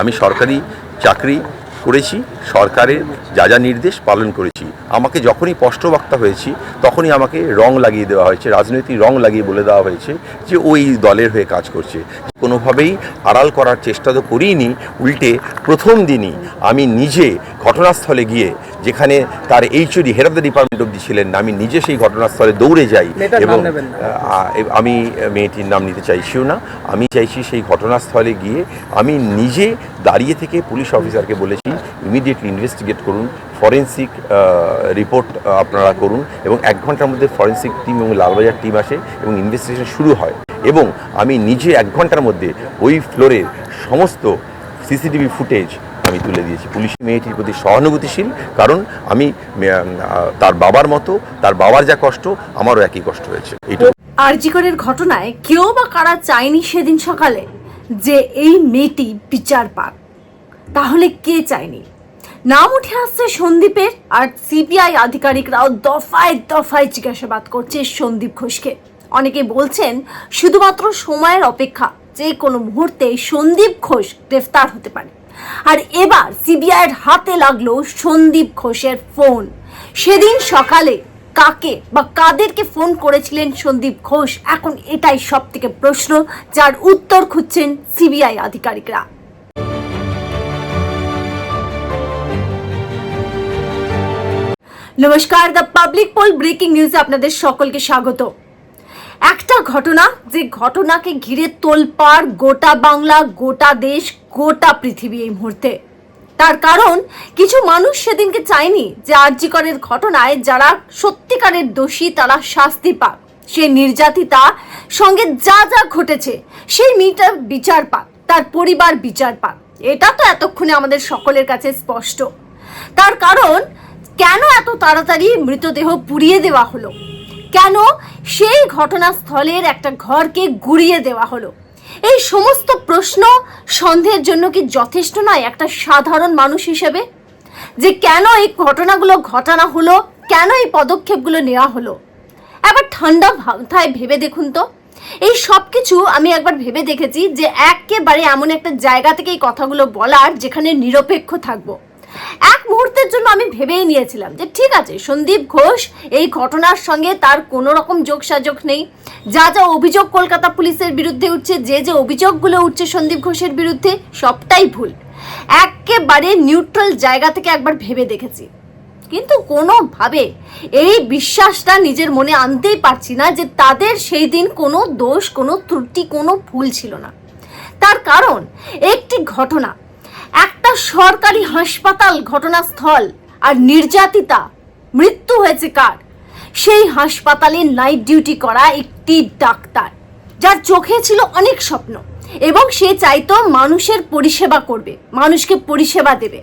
আমি সরকারি চাকরি করেছি, সরকারের যা যা নির্দেশ পালন করেছি। আমাকে যখনই স্পষ্টবক্তা হয়েছি, তখনই আমাকে রং লাগিয়ে দেওয়া হয়েছে, রাজনৈতিক রং লাগিয়ে বলে দেওয়া হয়েছে যে, ওই দলের হয়ে কাজ করছে। কোনোভাবেই আড়াল করার চেষ্টা তো করিনি, উল্টে প্রথম দিনই আমি নিজে ঘটনাস্থলে গিয়ে যেখানে তার HOD head of the department অব্দি ছিলেন আমি নিজে সেই ঘটনাস্থলে দৌড়ে যাই এবং আমি মেয়েটির নাম নিতে চাইছিও না। আমি চাইছি সেই ঘটনাস্থলে গিয়ে আমি নিজে দাঁড়িয়ে থেকে পুলিশ অফিসারকে বলেছি ইমিডিয়েটলি ইনভেস্টিগেট করুন ফরেন্সিক রিপোর্ট আপনারা করুন। এবং এক ঘণ্টার মধ্যে ফরেন্সিক টিম এবং লালবাজার টিম আসে এবং ইনভেস্টিগেশন শুরু হয়। এবং আমি নিজে এক ঘণ্টার মধ্যে ওই ফ্লোরের সমস্ত সিসিটিভি ফুটেজ আমি তুলে দিয়েছি। পুলিশ মেয়েটির প্রতি সহানুভূতিশীল, কারণ আমি তার বাবার মতো, তার বাবার যা কষ্ট, আমারও একই কষ্ট হয়েছে। এইটুকু। আরজিকরের ঘটনায় কেউ বা কারা চায়নি সেদিন সকালে যে এই মেয়েটি বিচার পাক। তাহলে কে চায়নি? নাম উঠে আসছে সন্দীপের, আর সিবিআই আধিকারিকরাও দফায় দফায় জিজ্ঞাসাবাদ করছে সন্দীপ ঘোষকে। অনেকে বলছেন, শুধুমাত্র সময়ের অপেক্ষা, যে কোনো মুহূর্তে সন্দীপ ঘোষ গ্রেফতার হতে পারে। আর এবার সিবিআইয়ের হাতে লাগল সন্দীপ ঘোষের ফোন। সেদিন সকালে কাকে বা কাদেরকে ফোন করেছিলেন সন্দীপ ঘোষ? এখন এটাই সব থেকে প্রশ্ন, যার উত্তর খুঁজছেন সিবিআই আধিকারিকরা। নমস্কার, দ্য পাবলিক পোল ব্রেকিং নিউজে আপনাদের সকলকে স্বাগত। একটা ঘটনা, যে ঘটনাকে ঘিরে তোলপাড়, গোটা বাংলা, গোটা দেশ, গোটা পৃথিবী এই মুহূর্তে। তার কারণ, কিছু মানুষ সেদিনকে চায়নি যে আর্যিকরের ঘটনায় যারা সত্যিকারের দোষী, তারা শাস্তি পাক। সে নির্যাতিতা, সঙ্গে যা যা ঘটেছে, সেই মেয়েটা বিচার পাক, তার পরিবার বিচার পাক। এটা তো এতক্ষণে আমাদের সকলের কাছে স্পষ্ট। তার কারণ, কেন এত তাড়াতাড়ি মৃতদেহ পুড়িয়ে দেওয়া হলো? কেন? সেই ঘটনাস্থলের একটা ঘরকে গুড়িয়ে দেওয়া হলো। এই সমস্ত প্রশ্ন সন্দেহের জন্য কি যথেষ্ট নয় একটা সাধারণ মানুষ হিসেবে? যে কেন এই ঘটনাগুলো ঘটানো হলো, কেন এই পদক্ষেপগুলো নেওয়া হলো? একবার ঠান্ডা মাথায় ভেবে দেখুন তো। এই সব কিছু আমি একবার ভেবে দেখেছি যে একেবারে এমন একটা জায়গা থেকে এই কথাগুলো বলার যেখানে নিরপেক্ষ থাকব। এক মুহূর্তের জন্য আমি ভেবেই নিয়েছিলাম যে ঠিক আছে, সন্দীপ ঘোষ এই ঘটনার সঙ্গে তার কোনো রকম যোগসাযোগ নেই। যা যা অভিযোগ কলকাতা পুলিশের বিরুদ্ধে উঠছে, যে যে অভিযোগগুলো উঠছে সন্দীপ ঘোষের বিরুদ্ধে, সবটাই ভুল। একেবারে নিউট্রাল জায়গা থেকে একবার ভেবে দেখেছি। কিন্তু কোনোভাবে এই বিশ্বাসটা নিজের মনে আনতেই পারছি না যে তাদের সেই দিন কোনো দোষ, কোনো ত্রুটি, কোনো ভুল ছিল না। তার কারণ একটি ঘটনা। একটা সরকারি হাসপাতাল ঘটনাস্থল আর নির্যাতিতা। মৃত্যু হয়েছে কার? সেই হাসপাতালে নাইট ডিউটি করা একটি ডাক্তার, যার চোখে ছিল অনেক স্বপ্ন এবং সে চাইতো মানুষের পরিষেবা করবে, মানুষকে পরিষেবা দেবে।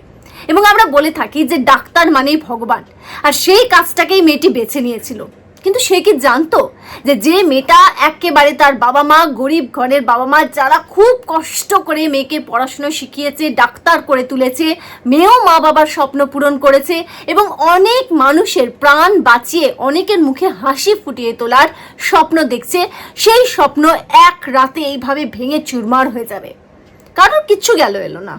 এবং আমরা বলে থাকি যে ডাক্তার মানেই ভগবান, আর সেই কাজটাকেই মেয়েটি বেছে নিয়েছিল। কিন্তু সে কি জানতো যে যে মেয়েটা একেবারে তার বাবা মা, গরিব ঘরের বাবা মা, যারা খুব কষ্ট করে মেয়েকে পড়াশুনো শিখিয়েছে, ডাক্তার করে তুলেছে, মেয়েও মা বাবার স্বপ্ন পূরণ করেছে এবং অনেক মানুষের প্রাণ বাঁচিয়ে অনেকের মুখে হাসি ফুটিয়ে তোলার স্বপ্ন দেখছে, সেই স্বপ্ন এক রাতে এইভাবে ভেঙে চুরমার হয়ে যাবে। কারোর কিচ্ছু গেল এলো না।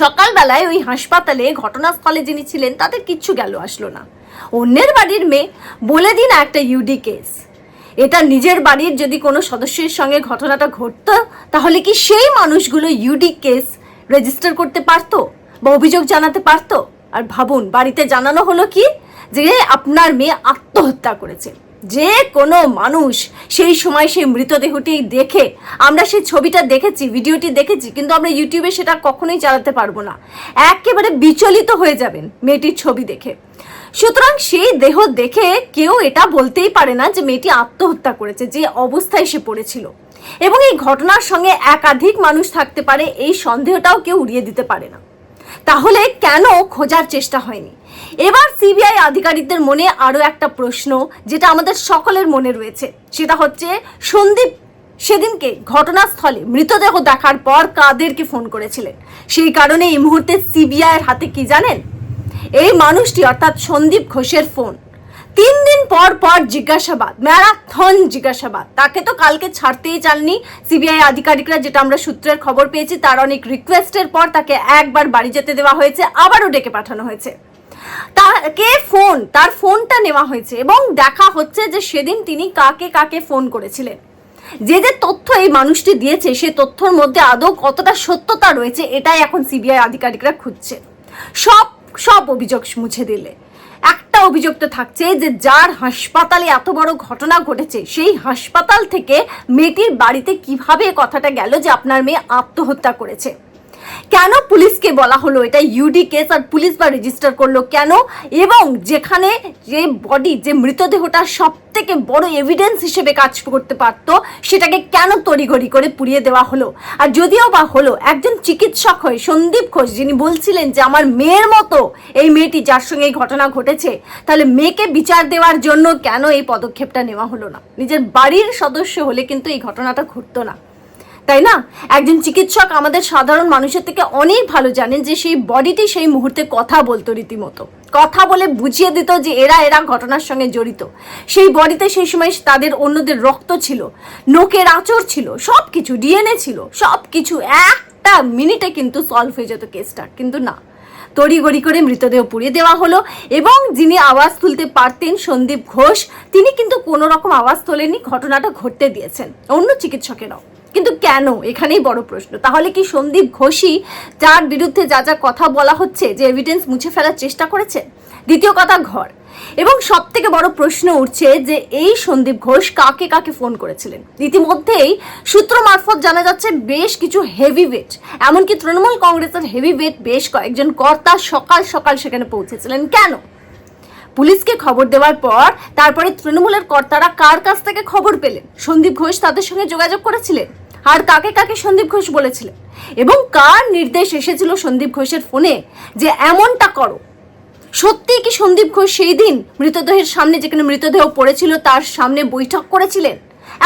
সকালবেলায় ওই হাসপাতালে ঘটনাস্থলে যিনি ছিলেন, তাদের কিচ্ছু গেল আসলো না। অন্যের বাড়ির মেয়ে বলে দিন একটা ইউডি কেস এটা নিজের বাড়ির যদি কোনো সদস্যের সঙ্গে ঘটনাটা ঘটতো, তাহলে কি সেই মানুষগুলো ইউডি কেস রেজিস্টার করতে পারতো বা অভিযোগ জানাতে পারতো? আর ভাবুন, বাড়িতে জানানো হলো কি? যে আপনার মেয়ে আত্মহত্যা করেছে। যে কোনো মানুষ সেই সময় সেই মৃতদেহটি দেখে, আমরা সেই ছবিটা দেখেছি, ভিডিওটি দেখেছি, কিন্তু আমরা ইউটিউবে সেটা কখনোই চালাতে পারব না। একেবারে বিচলিত হয়ে যাবেন মেয়েটির ছবি দেখে। সুতরাং সেই দেহ দেখে কেউ এটা বলতেই পারে না যে মেয়েটি আত্মহত্যা করেছে, যে অবস্থায় সে পড়েছিল। এবং এই ঘটনার সঙ্গে একাধিক মানুষ থাকতে পারে, এই সন্দেহটাও কেউ উড়িয়ে দিতে পারে না। তাহলে কেন খোঁজার চেষ্টা হয়নি? এবার সিবিআই আধিকারিকদের মনে আরও একটা প্রশ্ন, যেটা আমাদের সকলের মনে রয়েছে। সেটা হচ্ছে, সন্দীপ সেদিনকে ঘটনাস্থলে মৃতদেহ দেখার পর কাদেরকে ফোন করেছিলেন? সেই কারণে এই মুহূর্তে সিবিআইয়ের হাতে কি জানেন? এই মানুষটি অর্থাৎ সন্দীপ ঘোষের ফোন। তিন দিন পর পর জিজ্ঞাসাবাদ, ম্যারাথন জিজ্ঞাসাবাদ। তাকে তো কালকে ছাড়তেই চাননি সিবিআই আধিকারিকরা, যেটা আমরা সূত্রের খবর পেয়েছি, তার অনেক রিকোয়েস্টের পর তাকে একবার বাড়ি যেতে দেওয়া হয়েছে, আবারও ডেকে পাঠানো হয়েছে। তাকে ফোন, তার ফোনটা নেওয়া হয়েছে এবং দেখা হচ্ছে যে সেদিন তিনি কাকে কাকে ফোন করেছিলেন। যে যে তথ্য এই মানুষটি দিয়েছে, সে তথ্যর মধ্যে আদৌ কতটা সত্যতা রয়েছে, এটাই এখন সিবিআই আধিকারিকরা খুঁজছে। সব সব অভিযোগ মুছে দিলে। একটা অভিযোগ তো থাকছে যে যার হাসপাতালে এত বড় ঘটনা ঘটেছে, সেই হাসপাতাল থেকে মেয়েটির বাড়িতে কীভাবে কথাটা গেল যে আপনার মেয়ে আত্মহত্যা করেছে? কেন পুলিশকে বলা হলো? এটা ইউডি কেস আর পুলিশ বা রেজিস্টার করল কেন? এবং যেখানে যে বডি যে মৃতদেহটা সব থেকে বড় এভিডেন্স হিসেবে কাজ করতে পারতো, সেটাকে কেন তড়িঘড়ি করে পুড়িয়ে দেওয়া হলো? আর যদিও বা হলো, একজন চিকিৎসক হয়ে, সন্দীপ ঘোষ, যিনি বলছিলেন যে, আমার মেয়ের মতো এই মেয়েটি যার সঙ্গে এই ঘটনা ঘটেছে, তাহলে মেয়েকে বিচার দেওয়ার জন্য কেন এই পদক্ষেপটা নেওয়া হলো না? নিজের বাড়ির সদস্য হলে কিন্তু এই ঘটনাটা ঘটতো না। তাই না? একজন চিকিৎসক আমাদের সাধারণ মানুষের থেকে অনেক ভালো জানেন যে সেই বডিটি সেই মুহূর্তে কথা বলতো রীতিমতো। কথা বলে বুঝিয়ে দিত যে এরা এরা ঘটনার সঙ্গে জড়িত। সেই বডিতে সেই সময় তাদের অন্যদের রক্ত ছিল নোকের আঁচড় ছিল সব কিছু ডিএনএ ছিল সব কিছু একটা মিনিটে কিন্তু সলভ হয়ে যেত কেসটা কিন্তু না। তড়িগড়ি করে মৃতদেহ পুড়িয়ে দেওয়া হলো এবং যিনি আওয়াজ তুলতে পারতেন সন্দীপ ঘোষ, তিনি কিন্তু কোনো রকম আওয়াজ তোলেনি ঘটনাটা ঘটতে দিয়েছেন। অন্য চিকিৎসকেরাও। কিন্তু কেন? এখানেই বড় প্রশ্ন। তাহলে কি সন্দীপ ঘোষই যার বিরুদ্ধে যা যা কথা বলা হচ্ছে যে এভিডেন্স মুছে ফেলার চেষ্টা করেছে? দ্বিতীয় কথা, ঘর। এবং সব থেকে বড় প্রশ্ন উঠছে যে এই সন্দীপ ঘোষ কাকে কাকে ফোন করেছিলেন? ইতিমধ্যেই সূত্র মারফত জানা যাচ্ছে বেশ কিছু হেভি ওয়েট এমনকি তৃণমূল কংগ্রেসের হেভি ওয়েট বেশ কয়েকজন কর্তা সকাল সকাল সেখানে পৌঁছেছিলেন। কেন? পুলিশকে খবর দেওয়ার পর তারপরে তৃণমূলের কর্তারা কার কাছ থেকে খবর পেলেন? সন্দীপ ঘোষ তাদের সঙ্গে যোগাযোগ করেছিলেন? আর কাকে কাকে সন্দীপ ঘোষ বলেছিলেন এবং কার নির্দেশ এসেছিল সন্দীপ ঘোষের ফোনে যে এমনটা করো? সত্যিই কি সন্দীপ ঘোষ সেই দিন মৃতদেহের সামনে যেখানে মৃতদেহ পড়েছিল, তার সামনে বৈঠক করেছিলেন?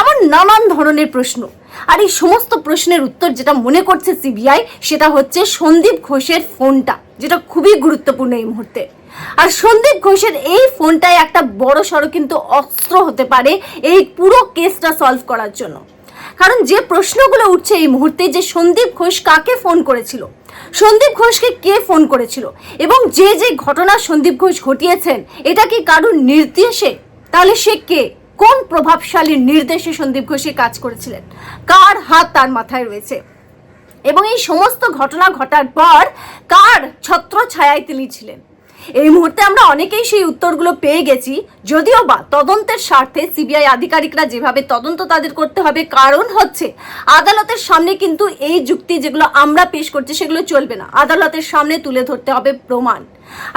এমন নানান ধরনের প্রশ্ন। আর এই সমস্ত প্রশ্নের উত্তর যেটা মনে করছে সিবিআই, সেটা হচ্ছে সন্দীপ ঘোষের ফোনটা, যেটা খুবই গুরুত্বপূর্ণ এই মুহূর্তে। আর সন্দীপ ঘোষের এই ফোনটাই একটা বড় সড়ো কিন্তু অস্ত্র হতে পারে এই পুরো কেসটা সলভ করার জন্য। কারণ যে প্রশ্নগুলো উঠছে এই মুহূর্তে যে সন্দীপ ঘোষ কাকে ফোন করেছিল, সন্দীপ ঘোষকে কে ফোন করেছিল এবং যে যে ঘটনা সন্দীপ ঘোষ ঘটিয়েছেন, এটা কি কারোর নির্দেশে? তাহলে সে কে? কোন প্রভাবশালীর নির্দেশে সন্দীপ ঘোষে কাজ করেছিলেন? কার হাত তার মাথায় রয়েছে? এবং এই সমস্ত ঘটনা ঘটার পর কার ছত্র ছায়ায় তিনি ছিলেন? এই মুহূর্তে আমরা অনেকেই সেই উত্তরগুলো পেয়ে গেছি, যদিও বা তদন্তের স্বার্থে সিবিআই আধিকারিকরা যেভাবে তদন্ত তাদের করতে হবে, কারণ হচ্ছে আদালতের সামনে কিন্তু এই যুক্তি যেগুলো আমরা পেশ করছি সেগুলো চলবে না। আদালতের সামনে তুলে ধরতে হবে প্রমাণ।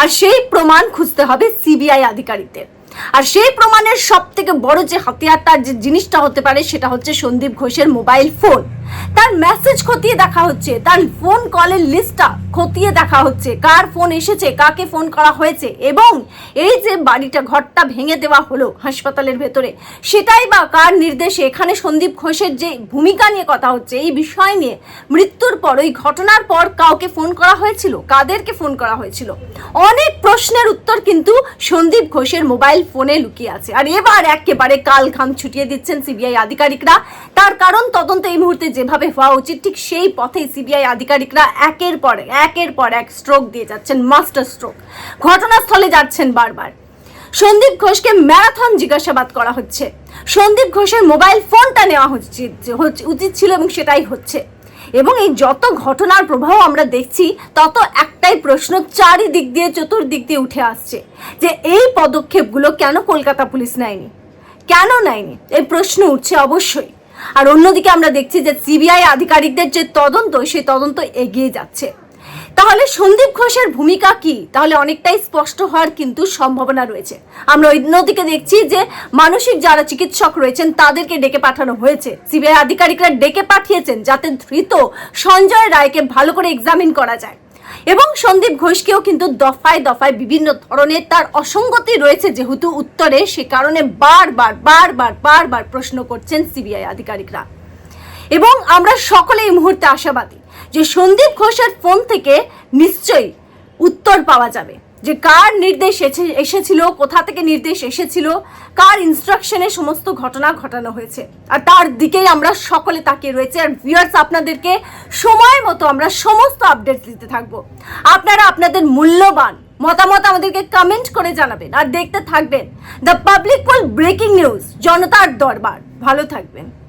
আর সেই প্রমাণ খুঁজতে হবে সিবিআই আধিকারিকদের। আর সেই প্রমাণের সব থেকে বড় যে হাতিয়ারটার যে জিনিসটা হতে পারে সেটা হচ্ছে সন্দীপ ঘোষের মোবাইল ফোন। তার মেসেজ খতিয়ে দেখা হচ্ছে, তার ফোন কলের লিস্টটা খতিয়ে দেখা হচ্ছে, কার ফোন এসেছে, কাকে ফোন করা হয়েছে এবং এই যে বাড়িটা, ঘরটা ভেঙে দেওয়া হলো হাসপাতালের ভেতরে, সেটাই বা কার নির্দেশে? এখানে সন্দীপ ঘোষের যে ভূমিকা নিয়ে কথা হচ্ছে, এই বিষয় নিয়ে মৃত্যুর পর, ওই ঘটনার পর কাউকে ফোন করা হয়েছিল? কাদেরকে ফোন করা হয়েছিল? অনেক প্রশ্নের উত্তর কিন্তু সন্দীপ ঘোষের মোবাইল ফোনে লুকিয়ে আছে। আর এবার একেবারে কাল ঘাম ছুটিয়ে দিচ্ছেন সিবিআই আধিকারিকরা। তার কারণ তদন্ত এই মুহূর্তে যেভাবে হওয়া উচিত ঠিক সেই পথেই সিবিআই আধিকারিকরা একের পর এক, একের পর এক স্ট্রোক দিয়ে যাচ্ছেন মাস্টার স্ট্রোক ঘটনাস্থলে যাচ্ছেন বারবার। সন্দীপ ঘোষকে ম্যারাথন জিজ্ঞাসাবাদ করা হচ্ছে। সন্দীপ ঘোষের মোবাইল ফোনটা নেওয়া হচ্ছে- উচিত ছিল এবং সেটাই হচ্ছে। এবং এই যত ঘটনার প্রভাব আমরা দেখছি তত একটাই প্রশ্ন চারিদিক দিয়ে চতুর্দিক দিয়ে উঠে আসছে যে এই পদক্ষেপগুলো কেন কলকাতা পুলিশ নেয়নি? কেন নেয়নি? এই প্রশ্ন উঠছে অবশ্যই। আর অন্যদিকে আমরা দেখছি যে সিবিআই আধিকারিকদের যে তদন্ত, সেই তদন্ত এগিয়ে যাচ্ছে। তাহলে সন্দীপ ঘোষের ভূমিকা কি? তাহলে অনেকটাই স্পষ্ট হওয়ার কিন্তু সম্ভাবনা রয়েছে। আমরা অন্যদিকে দেখছি যে মানসিক যারা চিকিৎসক রয়েছেন, তাদেরকে ডেকে পাঠানো হয়েছে। সিবিআই আধিকারিকরা ডেকে পাঠিয়েছেন যাতে ধৃত সঞ্জয় রায়কে ভালো করে এক্সামিন করা যায়। এবং সন্দীপ ঘোষকেও কিন্তু দফায় দফায় বিভিন্ন ধরনের তার অসঙ্গতি রয়েছে, যেহেতু উত্তরে সে কারণে বারবার বারবার বারবার প্রশ্ন করছেন সিবিআই আধিকারিকরা। এবং আমরা সকলে এই মুহূর্তে আশাবাদী যে সন্দীপ ঘোষের ফোন থেকে নিশ্চয়ই উত্তর পাওয়া যাবে। যে কার নির্দেশ এসে- এসেছিল, কোথা থেকে নির্দেশ এসেছিল, কার ইনস্ট্রাকশনে সমস্ত ঘটনা ঘটানো হয়েছে। আর তার দিকেই আমরা সকলে তাকিয়ে রয়েছে। আর ভিউয়ার্স আপনাদেরকে সময় মতো আমরা সমস্ত আপডেট দিতে থাকব। আপনারা আপনাদের মূল্যবান মতামত আমাদেরকে কমেন্ট করে জানাবেন। আর দেখতে থাকবেন the public poll breaking news জনতার দরবার। ভালো থাকবেন।